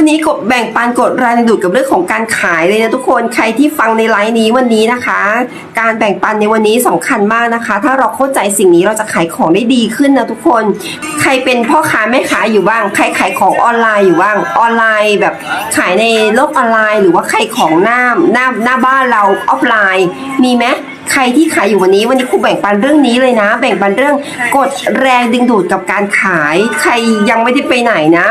วันนี้กดแบ่งปันกดแรงดูดกับเรื่องของการขายเลยนะทุกคนใครที่ฟังในไลฟ์นี้วันนี้นะคะ การแบ่งปันในวันนี้สำคัญมากนะคะ ถ้าเราเข้าใจสิ่งนี้เราจะขายของได้ดีขึ้นนะทุกคน ใครเป็นพ่อค้าแม่ค้าอยู่บ้าง ใครขายของออนไลน์อยู่บ้างออนไลน์แบบขายในโลกออนไลน์ หรือว่าใครของหน้าหน้าหน้าบ้านเราออฟไลน์ มีไหม ใครที่ขายอยู่วันนี้วันนี้ครูแบ่งปันเรื่องนี้เลยนะ แบ่งปันเรื่องกดแรงดึงดูดกับการขาย ใครยังไม่ได้ไปไหนนะ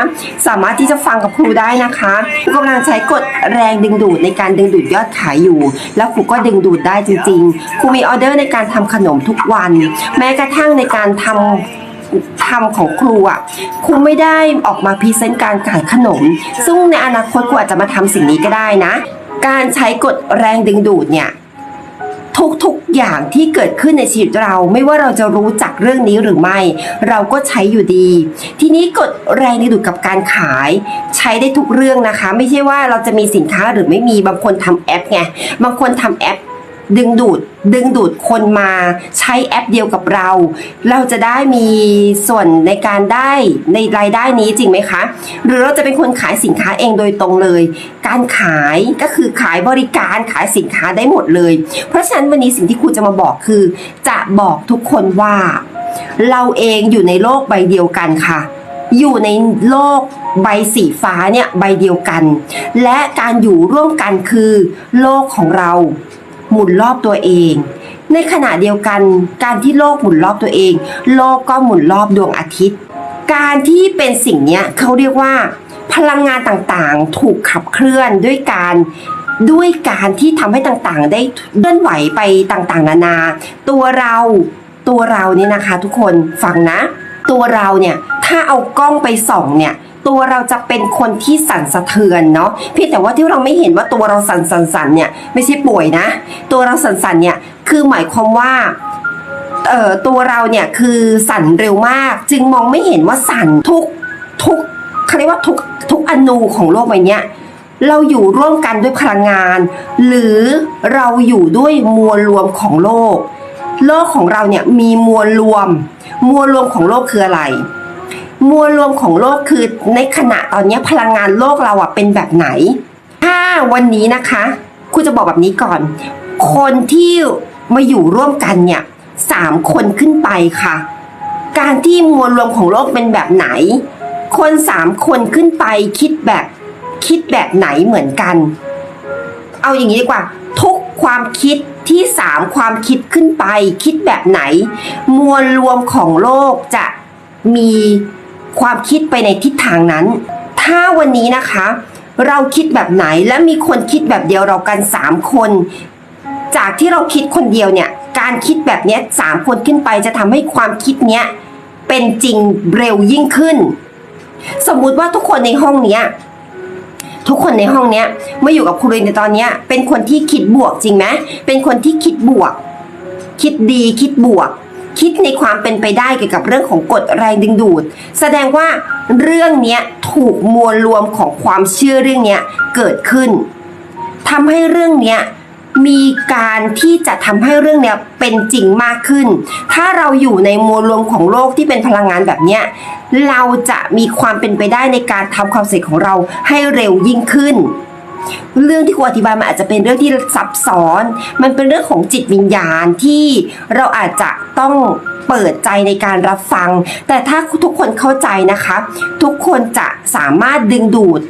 สามารถที่จะฟังกับครูได้นะคะครูกำลังใช้กดแรงดึงดูดในการดึงดูดยอดขายอยู่ แล้วครูก็ดึงดูดได้จริงๆครูมีออเดอร์ในการทำขนมทุกวัน แม้กระทั่งในการทำทำของครูอะครูไม่ได้ออกมาพรีเซนต์การขายขนม ซึ่งในอนาคตครูอาจจะมาทำสิ่งนี้ก็ได้นะ การใช้กดแรงดึงดูดเนี่ย ทุกๆอย่างที่เกิดขึ้นในชีวิตเราไม่ว่าเราจะรู้จักเรื่องนี้หรือไม่ เราก็ใช้อยู่ดี ทีนี้กดแรงดึงดูดกับการขาย ใช้ได้ทุกเรื่องนะคะ ไม่ใช่ว่าเราจะมีสินค้าหรือไม่มีบางคนทำแอปไงบางคนทำแอป ดึงดูดดึงดูดคนมาใช้แอปเดียวกับเรา เราจะได้มีส่วนในการได้ในรายได้นี้จริงไหมคะ หรือเราจะเป็นคนขายสินค้าเองโดยตรงเลย การขายก็คือขายบริการขายสินค้าได้หมดเลย เพราะฉะนั้นวันนี้สิ่งที่ครูจะมาบอกคือ จะบอกทุกคนว่า เราเองอยู่ในโลกใบเดียวกันค่ะอยู่ในโลกใบสีฟ้าเนี่ยใบเดียวกัน และการอยู่ร่วมกันคือ โลกของเรา หมุนรอบตัวเอง ในขณะเดียวกันการที่โลกหมุนรอบตัวเอง โลกก็หมุนรอบดวงอาทิตย์ การที่เป็นสิ่งนี้เขาเรียกว่า พลังงานต่างๆ ถูกขับเคลื่อนด้วยการด้วยการที่ทำให้ต่างๆ ได้เคลื่อนไหวไปต่างๆ นานา ตัวเราตัวเราเนี่ยนะคะ ทุกคนฟังนะ ตัวเราเนี่ยถ้าเอากล้องไปส่องเนี่ย ตัวเราจะเป็นคนที่สั่นสะเทือนเนาะเพียงแต่ว่าที่เราไม่เห็นว่าตัวเราสั่นสั่นสั่นเนี่ยไม่ใช่ป่วยนะ ตัวเราสั่นสั่นเนี่ยคือหมายความว่าเอ่อตัวเราเนี่ยคือสั่นเร็วมาก จึงมองไม่เห็นว่าสั่นทุกทุกเขาเรียกว่าทุกทุกอนูของโลกใบนี้เราอยู่ร่วมกันด้วยพลังงาน หรือเราอยู่ด้วยมวลรวมของโลก โลกของเราเนี่ยมีมวลรวม มวลรวมของโลกคืออะไร มวลรวมของโลกคือในขณะตอนนี้พลังงานโลกเราอะเป็นแบบไหน ถ้าวันนี้นะคะครูจะบอกแบบนี้ก่อน คนที่มาอยู่ร่วมกันเนี่ยสามคนขึ้นไปค่ะ การที่มวลรวมของโลกเป็นแบบไหน คนสามคนขึ้นไปคิดแบบคิดแบบไหนเหมือนกัน เอาอย่างนี้ดีกว่า ทุกความคิดที่สามความคิดขึ้นไป คิดแบบไหน มวลรวมของโลกจะมี ความคิดไปในทิศทางนั้น ถ้าวันนี้นะคะ เราคิดแบบไหนและมีคนคิดแบบเดียวเรากันสามคน จากที่เราคิดคนเดียวเนี่ย การคิดแบบนี้สามคนขึ้นไปจะทำให้ความคิดเนี้ยเป็นจริงเร็วยิ่งขึ้น สมมุติว่าทุกคนในห้องเนี้ยทุกคนในห้องเนี้ยมาอยู่กับครูเรนในตอนเนี้ยเป็นคนที่คิดบวกจริงไหมเป็นคนที่คิดบวก คิดดีคิดบวก คิดในความเป็นไปได้เกี่ยวกับเรื่องของกฎแรงดึงดูด แสดงว่าเรื่องนี้ถูกมวลรวมของความเชื่อเรื่องนี้เกิดขึ้นทำให้เรื่องนี้มีการที่จะทำให้เรื่องเนี้ยเป็นจริงมากขึ้น ถ้าเราอยู่ในมวลรวมของโลกที่เป็นพลังงานแบบเนี้ย เราจะมีความเป็นไปได้ในการทำความสำเร็จของเราให้เร็วยิ่งขึ้น เรื่องที่ครูอธิบายมันอาจจะเป็นเรื่องที่ซับซ้อน มันเป็นเรื่องของจิตวิญญาณที่เราอาจจะต้องเปิดใจในการรับฟัง แต่ถ้าทุกคนเข้าใจนะคะ ทุกคนจะสามารถดึงดูด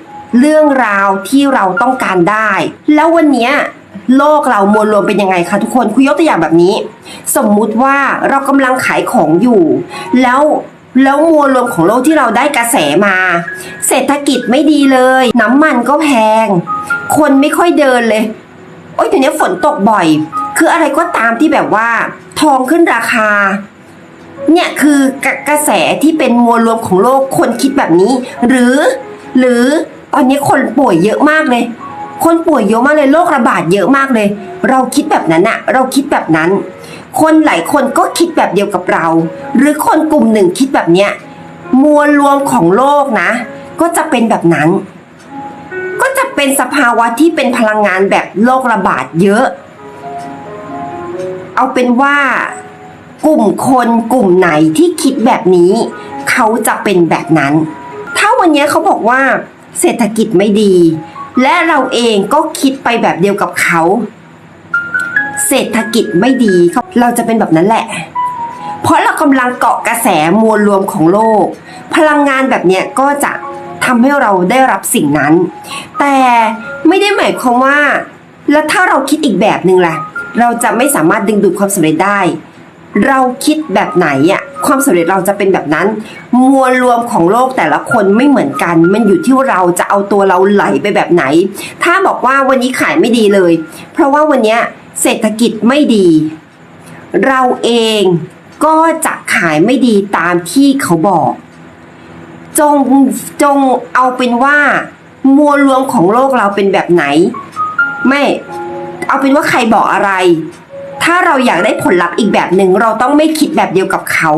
เรื่องราวที่เราต้องการได้ แล้ววันนี้โลกเรามวลรวมเป็นยังไงคะทุกคนคุยยกตัวอย่างแบบนี้ สมมุติว่าเรากำลังขายของอยู่ แล้ว แล้วมวลรวมของโลกที่เราได้กระแสมา เศรษฐกิจไม่ดีเลย น้ำมันก็แพง คนไม่ค่อยเดินเลย โอ๊ยเดี๋ยวนี้ฝนตกบ่อย คืออะไรก็ตามที่แบบว่า ทองขึ้นราคา เนี่ยคือกระกระแสที่เป็นมวลรวมของโลกคนคิดแบบนี้ หรือ หรือตอนนี้คนป่วยเยอะมากเลย คนป่วยเยอะมากเลยโรคระบาดเยอะมากเลย เราคิดแบบนั้นอะเราคิดแบบนั้น คนหลายคนก็คิดแบบเดียวกับเรา หรือคนกลุ่มหนึ่งคิดแบบเนี้ยมวลรวมของโลกนะ ก็จะเป็นแบบนั้น ก็จะเป็นสภาวะที่เป็นพลังงานแบบโรคระบาดเยอะ เอาเป็นว่ากลุ่มคนกลุ่มไหนที่คิดแบบนี้ เขาจะเป็นแบบนั้น ถ้าวันนี้เขาบอกว่า เศรษฐกิจไม่ดี และเราเองก็คิดไปแบบเดียวกับเขา เศรษฐกิจไม่ดี เราจะเป็นแบบนั้นแหละ เพราะเรากำลังเกาะกระแสมวลรวมของโลก พลังงานแบบเนี้ยก็จะทำให้เราได้รับสิ่งนั้น แต่ไม่ได้หมายความว่า แล้วถ้าเราคิดอีกแบบหนึ่งล่ะ เราจะไม่สามารถดึงดูดความสำเร็จได้ เราคิดแบบไหนอะความสำเร็จเราจะเป็นแบบนั้น มวลรวมของโลกแต่ละคนไม่เหมือนกัน มันอยู่ที่เราจะเอาตัวเราไหลไปแบบไหน ถ้าบอกว่าวันนี้ขายไม่ดีเลย เพราะว่าวันเนี้ย เศรษฐกิจไม่ดี เราเองก็จะขายไม่ดีตามที่เขาบอก จงจงเอาเป็นว่า มวลรวมของโลกเราเป็นแบบไหน ไม่ เอาเป็นว่าใครบอกอะไร ถ้าเราอยากได้ผลลัพธ์อีกแบบหนึ่งเราต้องไม่คิดแบบเดียวกับเขา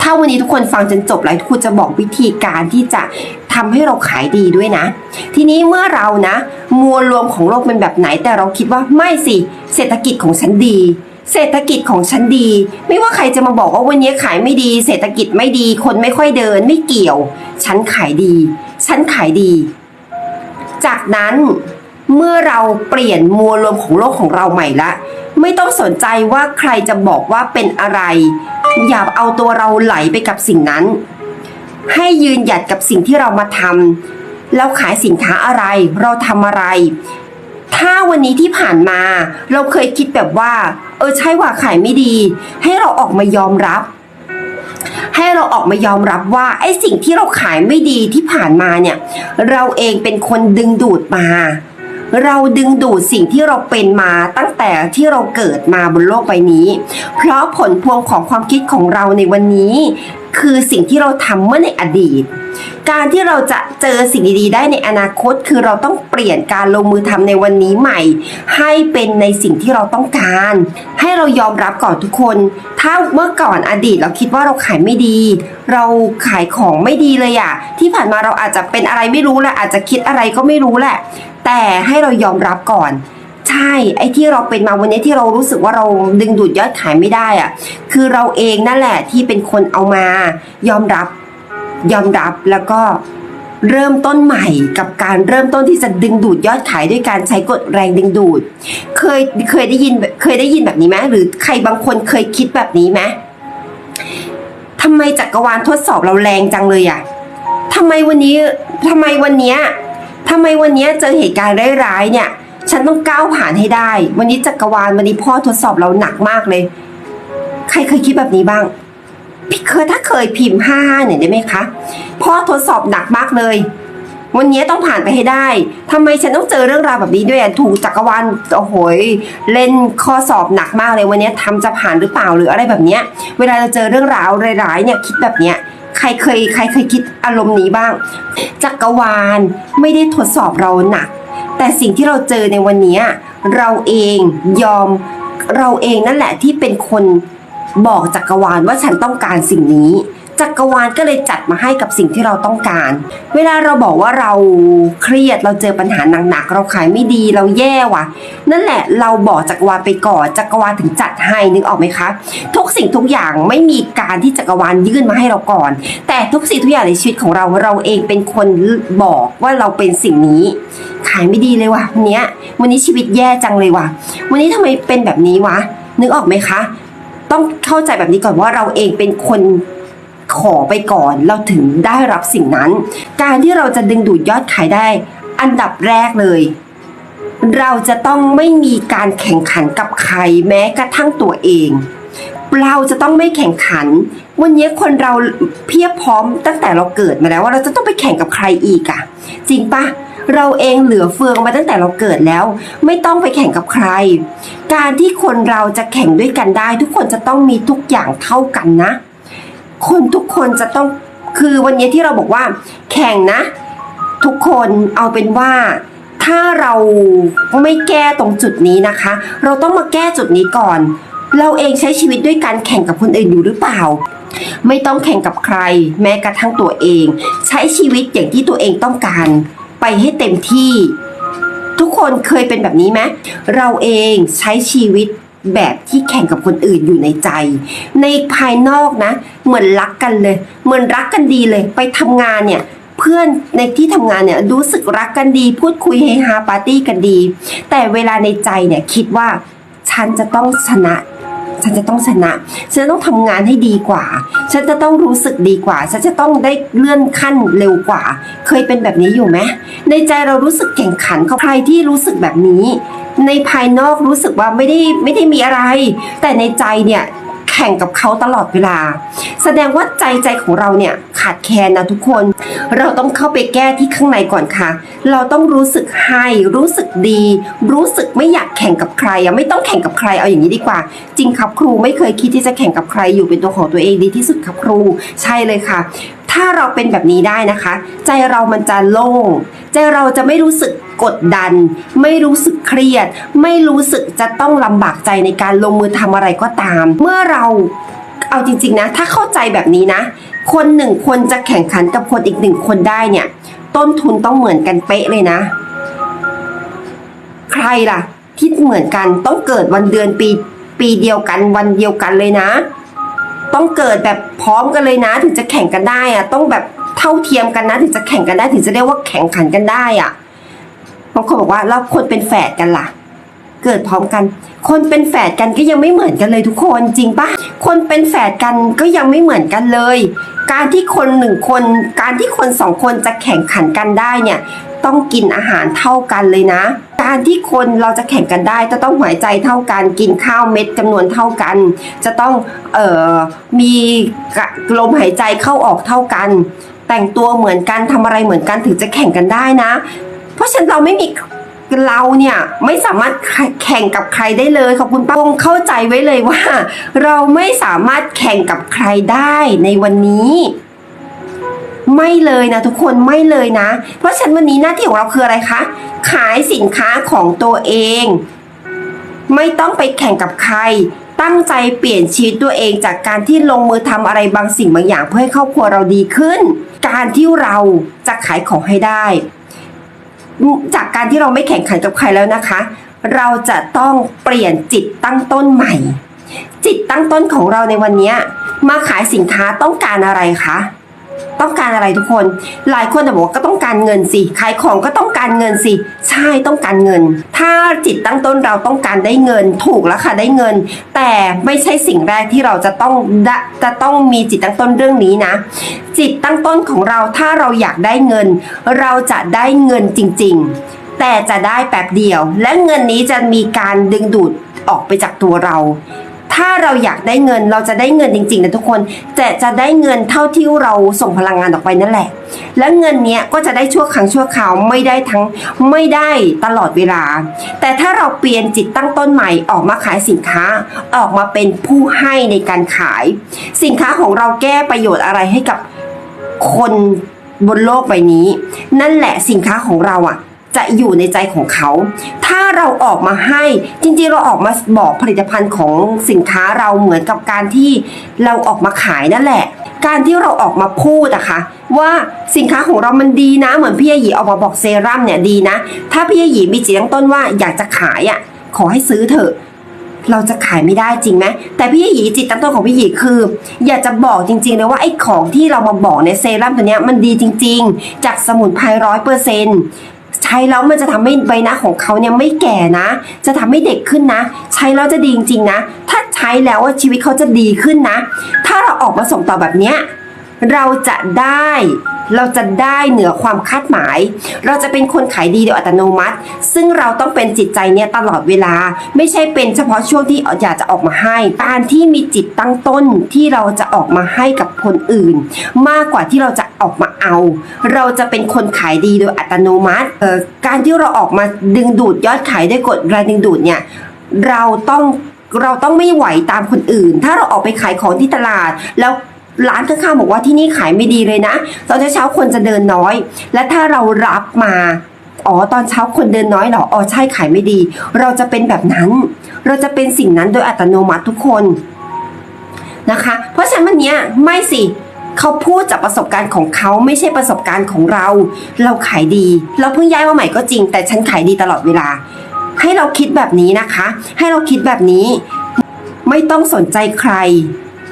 ถ้าวันนี้ทุกคนฟังจนจบแล้วทุกคนจะบอกวิธีการที่จะทำให้เราขายดีด้วยนะ ทีนี้เมื่อเรานะ มวลรวมของโลกเป็นแบบไหน แต่เราคิดว่าไม่สิ เศรษฐกิจของฉันดี เศรษฐกิจของฉันดี ไม่ว่าใครจะมาบอกว่าวันนี้ขายไม่ดี เศรษฐกิจไม่ดี คนไม่ค่อยเดินไม่เกี่ยว ฉันขายดี ฉันขายดี จากนั้นเมื่อเราเปลี่ยนมวลรวมของโลกของเราใหม่ละ ไม่ต้องสนใจว่าใครจะบอกว่าเป็นอะไร อย่าเอาตัวเราไหลไปกับสิ่งนั้น ให้ยืนหยัดกับสิ่งที่เรามาทำเราขายสินค้าอะไร เราทำอะไร ถ้าวันนี้ที่ผ่านมา เราเคยคิดแบบว่า เออใช่ว่าขายไม่ดี ให้เราออกมายอมรับ ให้เราออกมายอมรับว่าไอ้สิ่งที่เราขายไม่ดีที่ผ่านมาเนี่ย เราเองเป็นคนดึงดูดมา เราดึงดูดสิ่งที่เราเป็นมาตั้งแต่ที่เราเกิดมาบนโลกใบนี้ เพราะผลพวงของความคิดของเราในวันนี้ คือสิ่งที่เราทำเมื่อในอดีต การที่เราจะเจอสิ่งดีๆได้ในอนาคต คือเราต้องเปลี่ยนการลงมือทำในวันนี้ใหม่ ให้เป็นในสิ่งที่เราต้องการ ให้เรายอมรับก่อนทุกคน ถ้าเมื่อก่อนอดีตเราคิดว่าเราขายไม่ดี เราขายของไม่ดีเลยอะที่ผ่านมาเราอาจจะเป็นอะไรไม่รู้แหละอาจจะคิดอะไรก็ไม่รู้แหละ แต่ให้เรายอมรับก่อนใช่ไอ้ที่เราเป็นมาวันนี้ที่เรารู้สึกว่าเราดึงดูดยอดขายไม่ได้อะคือเราเองนั่นแหละที่เป็นคนเอามา ยอมรับ ยอมรับแล้วก็เริ่มต้นใหม่กับการเริ่มต้นที่จะดึงดูดยอดขายด้วยการใช้กฎแรงดึงดูด เคยเคยได้ยินเคยได้ยินแบบนี้ไหมหรือใครบางคนเคยคิดแบบนี้ไหมทำไมจักรวาลทดสอบเราแรงจังเลยอะทำไมวันนี้ทำไมวันเนี้ย ทำไมวันนี้เจอเหตุการณ์ร้ายๆเนี่ย ฉันต้องก้าวผ่านให้ได้ วันนี้จักรวาลวันนี้พ่อทดสอบเราหนักมากเลย ใครเคยคิดแบบนี้บ้าง พี่เคยถ้าเคยพิมพ์ห้าหน่อยได้ไหมคะ พ่อทดสอบหนักมากเลย วันนี้ต้องผ่านไปให้ได้ทำไมฉันต้องเจอเรื่องราวแบบนี้ด้วยถูกจักรวาลโอ้โหยเล่นข้อสอบหนักมากเลยวันนี้ทำจะผ่านหรือเปล่าหรืออะไรแบบเนี้ย เวลาเราเจอเรื่องราวร้ายๆเนี่ยคิดแบบเนี้ย ใครเคยใครเคยคิดอารมณ์นี้บ้าง จักรวาลไม่ได้ทดสอบเราหนัก แต่สิ่งที่เราเจอในวันนี้เราเองยอมเราเองนั่นแหละที่เป็นคนบอกจักรวาลว่าฉันต้องการสิ่งนี้ จักรวาลก็เลยจัดมาให้กับสิ่งที่เราต้องการ เวลาเราบอกว่าเราเครียดเราเจอปัญหาหนักๆเราขายไม่ดีเราแย่ว่ะ นั่นแหละเราบอกจักรวาลไปก่อนจักรวาลถึงจัดให้นึกออกไหมคะทุกสิ่งทุกอย่างไม่มีการที่จักรวาลยื่นมาให้เราก่อน แต่ทุกสิ่งทุกอย่างในชีวิตของเราเราเองเป็นคนบอกว่าเราเป็นสิ่งนี้ ขายไม่ดีเลยว่ะวันนี้วันนี้ชีวิตแย่จังเลยว่ะ วันนี้ทำไมเป็นแบบนี้วะนึกออกไหมคะ ต้องเข้าใจแบบนี้ก่อนว่าเราเองเป็นคน ขอไปก่อนเราถึงได้รับสิ่งนั้น การที่เราจะดึงดูดยอดขายได้ อันดับแรกเลย เราจะต้องไม่มีการแข่งขันกับใครแม้กระทั่งตัวเอง เราจะต้องไม่แข่งขัน วันนี้คนเราเพียบพร้อมตั้งแต่เราเกิดมาแล้วว่าเราจะต้องไปแข่งกับใครอีกอะจริงปะเราเองเหลือเฟืองมาตั้งแต่เราเกิดแล้ว ไม่ต้องไปแข่งกับใคร การที่คนเราจะแข่งด้วยกันได้ ทุกคนจะต้องมีทุกอย่างเท่ากันนะ คนทุกคนจะต้องคือวันนี้ที่เราบอกว่า แข่งนะ ทุกคนเอาเป็นว่าถ้าเราไม่แก้ตรงจุดนี้นะคะ เราต้องมาแก้จุดนี้ก่อน เราเองใช้ชีวิตด้วยการแข่งกับคนอื่นอยู่หรือเปล่า ไม่ต้องแข่งกับใคร แม้กระทั่งตัวเอง ใช้ชีวิตอย่างที่ตัวเองต้องการ ไปให้เต็มที่ ทุกคนเคยเป็นแบบนี้ไหมเราเองใช้ชีวิต แบบที่แข่งกับคนอื่นอยู่ในใจ ในภายนอกนะ เหมือนรักกันเลย เหมือนรักกันดีเลย ไปทำงานเนี่ยเพื่อนในที่ทำงานเนี่ยรู้สึกรักกันดี พูดคุยเฮฮาปาร์ตี้กันดี แต่เวลาในใจเนี่ยคิดว่าฉันจะต้องชนะ ฉันจะต้องชนะ ฉันจะต้องทำงานให้ดีกว่า ฉันจะต้องรู้สึกดีกว่า ฉันจะต้องได้เลื่อนขั้นเร็วกว่า เคยเป็นแบบนี้อยู่ไหมในใจเรารู้สึกแข่งขันกับใครที่รู้สึกแบบนี้ ในภายนอกรู้สึกว่าไม่ได้ไม่ได้มีอะไร แต่ในใจเนี่ยแข่งกับเขาตลอดเวลา แสดงว่าใจใจของเราเนี่ยขาดแคลนนะทุกคน เราต้องเข้าไปแก้ที่ข้างในก่อนค่ะ เราต้องรู้สึกให้รู้สึกดี รู้สึกไม่อยากแข่งกับใครอะไม่ต้องแข่งกับใครเอาอย่างนี้ดีกว่า จริงครับครูไม่เคยคิดที่จะแข่งกับใครอยู่เป็นตัวของตัวเองดีที่สุดครับครูใช่เลยค่ะ ถ้าเราเป็นแบบนี้ได้นะคะ ใจเรามันจะโล่ง ใจเราจะไม่รู้สึกกดดัน ไม่รู้สึกเครียด ไม่รู้สึกจะต้องลำบากใจในการลงมือทำอะไรก็ตาม เมื่อเราเอาจริง ๆ นะ ถ้าเข้าใจแบบนี้นะ คนหนึ่งคนจะแข่งขันกับคนอีกหนึ่งคนได้เนี่ย ต้นทุนต้องเหมือนกันเป๊ะเลยนะ ใครล่ะ ที่เหมือนกันต้องเกิดวันเดือนปีปีเดียวกันวันเดียวกันเลยนะ ต้องเกิดแบบพร้อมกันเลยนะ ถึงจะแข่งกันได้อะต้องแบบ เท่าเทียมกันนะ ถึงจะแข่งกันได้ถึงจะเรียกว่าแข่งขันกันได้อะบางคนบอกว่าแล้วคนเป็นแฝดกันล่ะ เกิดพร้อมกัน คนเป็นแฝดกันก็ยังไม่เหมือนกันเลยทุกคนจริงปะคนเป็นแฝดกันก็ยังไม่เหมือนกันเลย การที่คนหนึ่งคน การที่คนสองคนจะแข่งขันกันได้เนี่ย ต้องกินอาหารเท่ากันเลยนะ การที่คนเราจะแข่งกันได้จะต้องหัวใจเท่ากัน กินข้าวเม็ดจำนวนเท่ากัน จะต้องเอ่อมีลมหายใจเข้าออกเท่ากัน แต่งตัวเหมือนกันทำอะไรเหมือนกันถึงจะแข่งกันได้นะ เพราะฉะนั้นเราไม่มีเราเนี่ยไม่สามารถแข่งกับใครได้เลยขอบคุณป้าคงเข้าใจไว้เลยว่า เราไม่สามารถแข่งกับใครได้ในวันนี้ ไม่เลยนะทุกคนไม่เลยนะ เพราะฉะนั้นวันนี้หน้าที่ของเราคืออะไรคะขายสินค้าของตัวเอง ไม่ต้องไปแข่งกับใคร ตั้งใจเปลี่ยนชีวิตตัวเองจากการที่ลงมือทำอะไรบางสิ่งบางอย่างเพื่อให้ครอบครัวเราดีขึ้น การที่เราจะขายของให้ได้ จากการที่เราไม่แข่งขันกับใครแล้วนะคะ เราจะต้องเปลี่ยนจิตตั้งต้นใหม่ จิตตั้งต้นของเราในวันนี้มาขายสินค้าต้องการอะไรคะ ต้องการอะไรทุกคน หลายคนจะบอกว่าก็ต้องการเงินสิ ขายของก็ต้องการเงินสิ ใช่ต้องการเงิน ถ้าจิตตั้งต้นเราต้องการได้เงิน ถูกแล้วค่ะได้เงิน แต่ไม่ใช่สิ่งแรกที่เราจะต้องจะต้องมีจิตตั้งต้นเรื่องนี้นะ จิตตั้งต้นของเราถ้าเราอยากได้เงิน เราจะได้เงินจริง ๆ แต่จะได้แป๊บเดียว และเงินนี้จะมีการดึงดูดออกไปจากตัวเรา ถ้าเราอยากได้เงินเราจะได้เงินจริงๆนะทุกคนแต่จะได้เงินเท่าที่เราส่งพลังงานออกไปนั่นแหละ และเงินเนี้ยก็จะได้ชั่วครั้งชั่วคราวไม่ได้ทั้งไม่ได้ตลอดเวลา แต่ถ้าเราเปลี่ยนจิตตั้งต้นใหม่ออกมาขายสินค้าออกมาเป็นผู้ให้ในการขาย สินค้าของเราแก้ประโยชน์อะไรให้กับคนบนโลกใบนี้ นั่นแหละสินค้าของเราอะ จะอยู่ในใจของเขา ถ้าเราออกมาให้จริงๆเราออกมาบอกผลิตภัณฑ์ของสินค้าเราเหมือนกับการที่เราออกมาขายนั่นแหละ การที่เราออกมาพูดอะคะว่าสินค้าของเรามันดีนะ เหมือนพี่หยีออกมาบอกเซรั่มเนี่ยดีนะ ถ้าพี่หยีมีจิตตั้งต้นว่าอยากจะขายอะขอให้ซื้อเถอะเราจะขายไม่ได้จริงไหมแต่พี่หยีจิตตั้งต้นของพี่หยีคือ อยากจะบอกจริงๆเลยว่าไอ้ของที่เรามาบอกในเซรั่มตัวเนี้ยมันดีจริง ๆ จากสมุนไพรร้อยเปอร์เซ็นต์ ใช้แล้วมันจะทำให้ใบหน้าของเขาเนี่ยไม่แก่นะ จะทำให้เด็กขึ้นนะ ใช้แล้วจะดีจริงๆนะ ถ้าใช้แล้วว่าชีวิตเขาจะดีขึ้นนะ ถ้าเราออกมาส่งต่อแบบเนี้ยเราจะได้เราจะได้เหนือความคาดหมาย เราจะเป็นคนขายดีโดยอัตโนมัติ ซึ่งเราต้องเป็นจิตใจเนี่ยตลอดเวลา ไม่ใช่เป็นเฉพาะช่วงที่อยากจะออกมาให้ การที่มีจิตตั้งต้นที่เราจะออกมาให้กับคนอื่น มากกว่าที่เราจะ ออกมาเอา เราจะเป็นคนขายดีโดยอัตโนมัติเอ่อการที่เราออกมาดึงดูดยอดขายด้วยกฎแรงดึงดูดเนี่ยเราต้องเราต้องไม่ไหวตามคนอื่น ถ้าเราออกไปขายของที่ตลาดแล้วร้านข้างๆบอกว่าที่นี่ขายไม่ดีเลยนะ ตอนเช้าคนจะเดินน้อย และถ้าเรารับมาอ๋อตอนเช้าคนเดินน้อยเหรออ๋อใช่ขายไม่ดี เราจะเป็นแบบนั้น เราจะเป็นสิ่งนั้นโดยอัตโนมัติทุกคนนะคะ เพราะฉะนั้นวันนี้ไม่สิ เขาพูดจากประสบการณ์ของเขาไม่ใช่ประสบการณ์ของเรา เราขายดี เราเพิ่งย้ายมาใหม่ก็จริง แต่ฉันขายดีตลอดเวลา ให้เราคิดแบบนี้นะคะ ให้เราคิดแบบนี้ ไม่ต้องสนใจใคร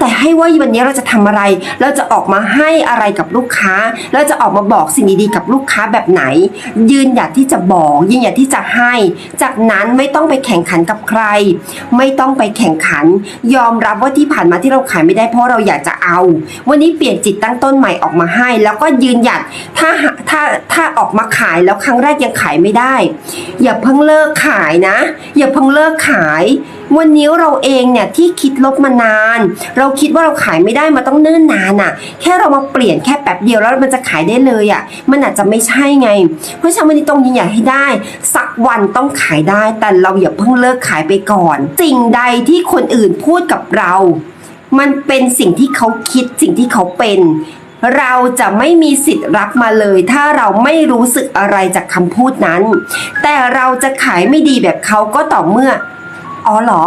แต่ให้ว่าวันนี้เราจะทำอะไร เราจะออกมาให้อะไรกับลูกค้า เราจะออกมาบอกสิ่งดีๆกับลูกค้าแบบไหน ยืนหยัดที่จะบอกยืนหยัดที่จะให้ จากนั้นไม่ต้องไปแข่งขันกับใคร ไม่ต้องไปแข่งขัน ยอมรับว่าที่ผ่านมาที่เราขายไม่ได้เพราะเราอยากจะเอา วันนี้เปลี่ยนจิตตั้งต้นใหม่ออกมาให้ แล้วก็ยืนหยัดถ้าถ้าถ้าออกมาขายแล้วครั้งแรกยังขายไม่ได้ อย่าเพิ่งเลิกขายนะ อย่าเพิ่งเลิกขาย วันนี้เราเองเนี่ยที่คิดลบมานาน เราคิดว่าเราขายไม่ได้มาต้องเนิ่นนานอะ่ะ แค่เรามาเปลี่ยนแค่แป๊บเดียวแล้วมันจะขายได้เลยอะ่ะ มันอาจจะไม่ใช่ไง เพราะฉะนั้นวันนี้ต้องยืนหยัดให้ได้ สักวันต้องขายได้ แต่เราอย่าเพิ่งเลิกขายไปก่อน สิ่งใดที่คนอื่นพูดกับเรา มันเป็นสิ่งที่เขาคิดสิ่งที่เขาเป็นเราจะไม่มีสิทธิ์รับมาเลย ถ้าเราไม่รู้สึกอะไรจากคำพูดนั้น แต่เราจะขายไม่ดีแบบเขาก็ต่อเมื่อ อ๋อเหรอ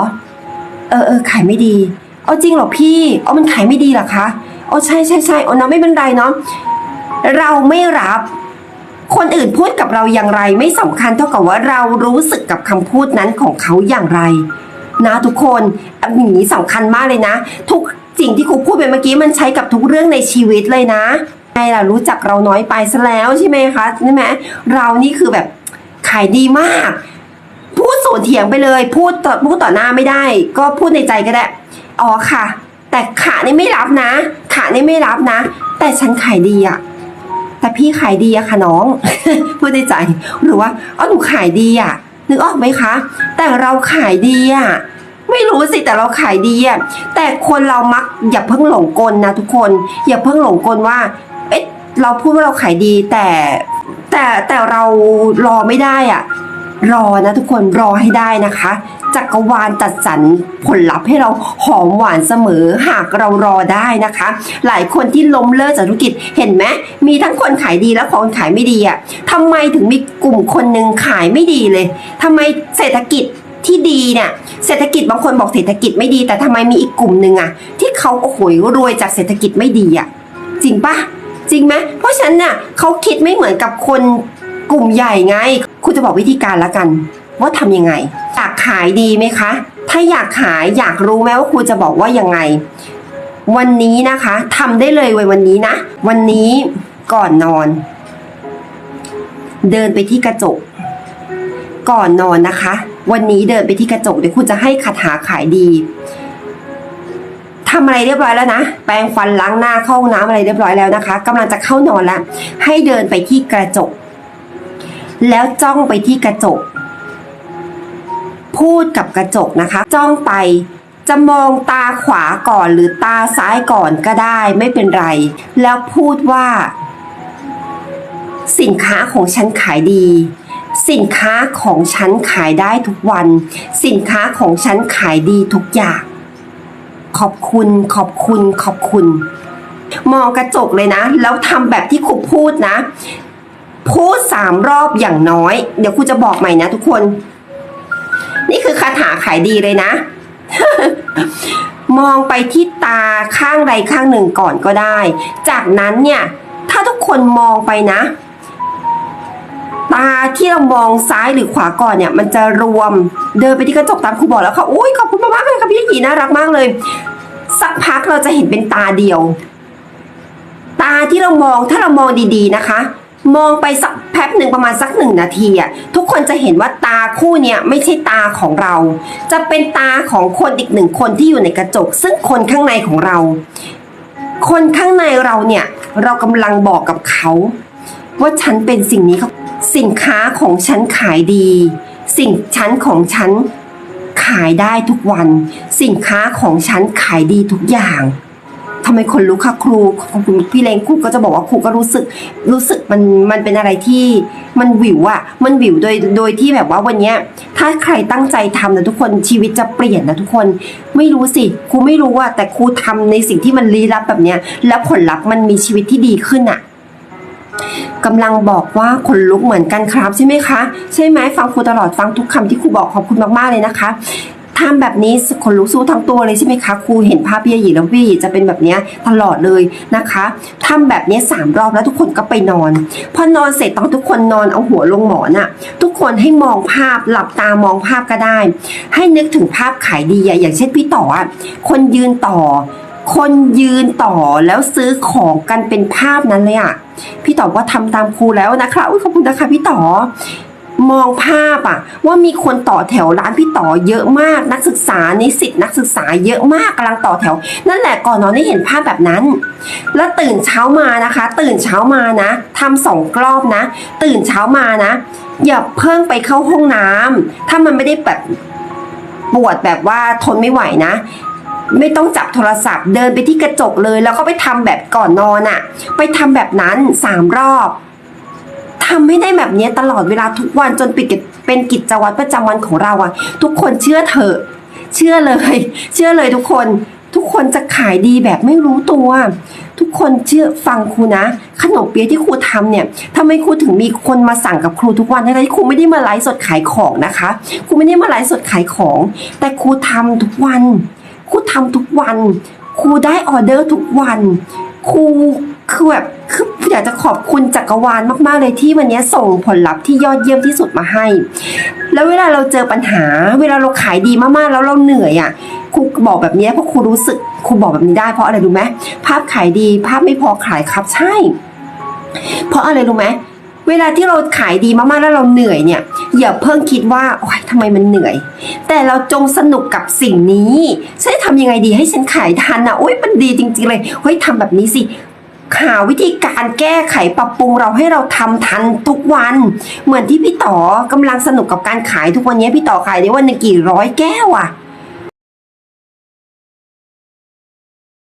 เออเออขายไม่ดีเอาจริงเหรอพี่เอามันขายไม่ดีเหรอคะอ๋อใช่ใช่ใช่อ๋อนะไม่เป็นไรเนาะเราไม่รับ คนอื่นพูดกับเราอย่างไร ไม่สำคัญเท่ากับว่าเรารู้สึกกับคำพูดนั้นของเขาอย่างไร นะทุกคนอันนี้สำคัญมากเลยนะ ทุกสิ่งที่ครูพูดไปเมื่อกี้มันใช้กับทุกเรื่องในชีวิตเลยนะไงล่ะรู้จักเราน้อยไปซะแล้วใช่ไหมคะใช่ไหมเรานี่คือแบบขายดีมาก พูดสวนเถียงไปเลย พูดต่อพูดต่อหน้าไม่ได้ ก็พูดในใจก็ได้อ๋อค่ะ แต่ขานี่ไม่รับนะ ขานี่ไม่รับนะ แต่ฉันขายดีอะแต่พี่ขายดีอะค่ะน้อง พูดในใจหรือว่าอ๋อหนูขายดีอะนึกออกไหมคะ แต่เราขายดีอะไม่รู้สิแต่เราขายดีอะแต่คนเรามักอย่าเพิ่งหลงกลนะทุกคน อย่าเพิ่งหลงกลว่าเอ๊ะเราพูดว่าเราขายดีแต่แต่แต่เรารอไม่ได้อะ รอนะทุกคนรอให้ได้นะคะ จักรวาลจัดสรรผลลัพธ์ให้เราหอมหวานเสมอหากเรารอได้นะคะ หลายคนที่ล้มเลิกจากธุรกิจเห็นไหมมีทั้งคนขายดีและคนขายไม่ดีอะ่ะทำไมถึงมีกลุ่มคนหนึ่งขายไม่ดีเลยทำไมเศรษฐกิจที่ดีเนี่ยเศรษฐกิจบางคนบอกเศรษฐกิจไม่ดี แต่ทำไมมีอีกกลุ่มหนึ่งอะที่เขาโอ้โหรวยจากเศรษฐกิจไม่ดีอะจริงปะจริงไหมเพราะฉันน่ะเขาคิดไม่เหมือนกับคนกลุ่มใหญ่ไง คุณจะบอกวิธีการละกัน ว่าทำยังไงอยากขายดีไหมคะ ถ้าอยากขายอยากรู้ไหมว่าครูจะบอกว่ายังไง วันนี้นะคะทำได้เลยวันนี้นะ วันนี้ก่อนนอน เดินไปที่กระจก ก่อนนอนนะคะ วันนี้เดินไปที่กระจกเดี๋ยวคุณจะให้คาถาขายดีทำอะไรเรียบร้อยแล้วนะ แปรงฟันล้างหน้าเข้าห้องน้ำอะไรเรียบร้อยแล้วนะคะกำลังจะเข้านอนแล้ว ให้เดินไปที่กระจก แล้วจ้องไปที่กระจก พูดกับกระจกนะคะ จ้องไป จะมองตาขวาก่อนหรือตาซ้ายก่อนก็ได้ไม่เป็นไร แล้วพูดว่า สินค้าของฉันขายดี สินค้าของฉันขายได้ทุกวัน สินค้าของฉันขายดีทุกอย่าง ขอบคุณขอบคุณขอบคุณมองกระจกเลยนะ แล้วทำแบบที่ครูพูดนะ พูดสามรอบอย่างน้อย เดี๋ยวครูจะบอกใหม่นะทุกคน นี่คือคาถาขายดีเลยนะ มองไปที่ตาข้างใดข้างหนึ่งก่อนก็ได้ จากนั้นเนี่ย ถ้าทุกคนมองไปนะ ตาที่เรามองซ้ายหรือขวาก่อนเนี่ย มันจะรวมเดินไปที่กระจกตามครูบอกแล้วค่ะอุ้ยขอบคุณมากๆเลยค่ะพี่หยีน่ารักมากเลย สักพักเราจะเห็นเป็นตาเดียว ตาที่เรามองถ้าเรามองดีๆนะคะ มองไปสักแป๊บหนึ่งประมาณสักหนึ่งนาทีอะทุกคนจะเห็นว่าตาคู่เนี่ยไม่ใช่ตาของเรา จะเป็นตาของคนอีกหนึ่งคนที่อยู่ในกระจก ซึ่งคนข้างในของเรา คนข้างในเราเนี่ย เรากำลังบอกกับเขา ว่าฉันเป็นสิ่งนี้สินค้าของฉันขายดี สิ่งชั้นของฉันขายได้ทุกวัน สินค้าของฉันขายดีทุกอย่าง ทำไมคนลุกค่ะครูขอบคุณพี่เลงครูก็จะบอกว่าครูก็รู้สึกรู้สึกมันมันเป็นอะไรที่มันวิวอะมันวิวโดยโดยที่แบบว่าวันเนี้ยถ้าใครตั้งใจทำนะทุกคนชีวิตจะเปลี่ยนนะทุกคนไม่รู้สิครูไม่รู้อะแต่ครูทำในสิ่งที่มันลี้ลับแบบเนี้ยแล้วผลลัพธ์มันมีชีวิตที่ดีขึ้นอะกำลังบอกว่าขนลุกเหมือนกันครับใช่ไหมคะ ใช่ไหมฟังครูตลอดฟังทุกคำที่ครูบอกขอบคุณมากๆเลยนะคะ ทำแบบนี้ขนลุกสู้ทั้งตัวเลยใช่ไหมคะครูเห็นภาพพี่หยีแล้วพี่หยีจะเป็นแบบนี้ตลอดเลยนะคะทำแบบนี้สามรอบแล้วทุกคนก็ไปนอน พอนอนเสร็จตอนทุกคนนอนเอาหัวลงหมอนอะทุกคนให้มองภาพหลับตามองภาพก็ได้ ให้นึกถึงภาพขายดีอะอย่างเช่นพี่ต่ออะคนยืนต่อคนยืนต่อแล้วซื้อของกันเป็นภาพนั้นเลยอะพี่ต่อว่าทำตามครูแล้วนะคะอุ้ยขอบคุณนะคะพี่ต่อ มองภาพอะว่ามีคนต่อแถวร้านพี่ต่อเยอะมากนักศึกษานิสิตนักศึกษาเยอะมากกำลังต่อแถว นั่นแหละก่อนนอนได้เห็นภาพแบบนั้น แล้วตื่นเช้ามานะคะ ตื่นเช้ามานะทำสองรอบนะ ตื่นเช้ามานะ อย่าเพิ่งไปเข้าห้องน้ำถ้ามันไม่ได้แบบปวดแบบว่าทนไม่ไหวนะไม่ต้องจับโทรศัพท์เดินไปที่กระจกเลย แล้วก็ไปทำแบบก่อนนอนอะ่ะ ไปทำแบบนั้นสามรอบ ทำให้ได้แบบนี้ตลอดเวลาทุกวันจนปิดเป็นกิจวัตรประจำวันของเราอะทุกคนเชื่อเถอะ เชื่อเลย เชื่อเลยทุกคน ทุกคนจะขายดีแบบไม่รู้ตัว ทุกคนเชื่อฟังครูนะ ขนมเปี๊ยะที่ครูทำเนี่ยทำไมครูถึงมีคนมาสั่งกับครูทุกวันทั้งที่ครูไม่ได้มาไลฟ์สดขายของนะคะครูไม่ได้มาไลฟ์สดขายของ แต่ครูทำทุกวันครูทำทุกวันครูได้ออเดอร์ทุกวันครู คือแบบคืออยากจะขอบคุณจักรวาลมากๆเลยที่วันนี้ส่งผลลัพธ์ที่ยอดเยี่ยมที่สุดมาให้ แล้วเวลาเราเจอปัญหา เวลาเราขายดีมากๆแล้วเราเหนื่อยอะครูบอกแบบนี้เพราะครูรู้สึกครูบอกแบบนี้ได้เพราะอะไรรู้ไหมภาพขายดี ภาพไม่พอขายครับใช่ เพราะอะไรรู้ไหมเวลาที่เราขายดีมากๆแล้วเราเหนื่อยเนี่ย อย่าเพิ่งคิดว่าโอ๊ยทำไมมันเหนื่อย แต่เราจงสนุกกับสิ่งนี้ฉันจะทำยังไงดีให้ฉันขายทันนะโอ๊ยมันดีจริง ๆ เลยเฮ้ยทำแบบนี้สิ หาวิธีการแก้ไขปรับปรุงเราให้เราทำทันทุกวัน เหมือนที่พี่ต่อกำลังสนุกกับการขายทุกวันนี้พี่ต่อขายได้วันหนึงกี่ร้อยแก้วอะ